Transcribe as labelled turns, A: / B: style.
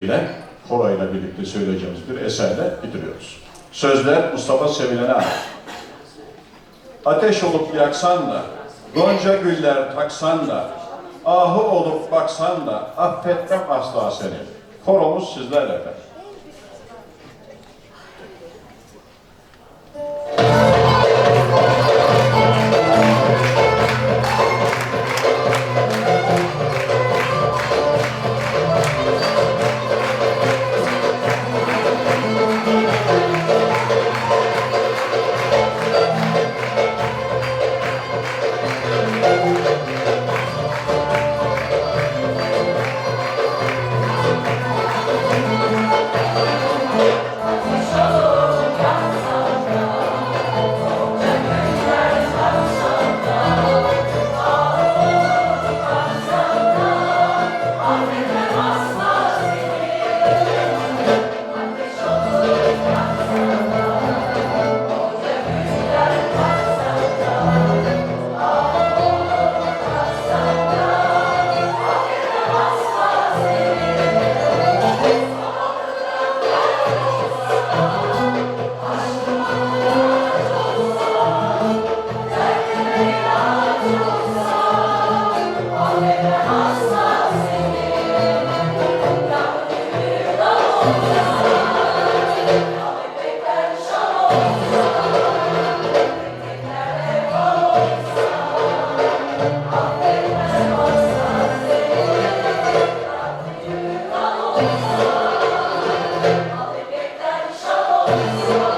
A: ile koro ile birlikte söyleyeceğimiz bir eserle bitiriyoruz. Sözler Mustafa Sevilen'e. Ateş olup yaksan da, gonca güller taksan da, ahu olup baksan da, affetmem asla seni. Koromuz sizlerle efendim. Шалом,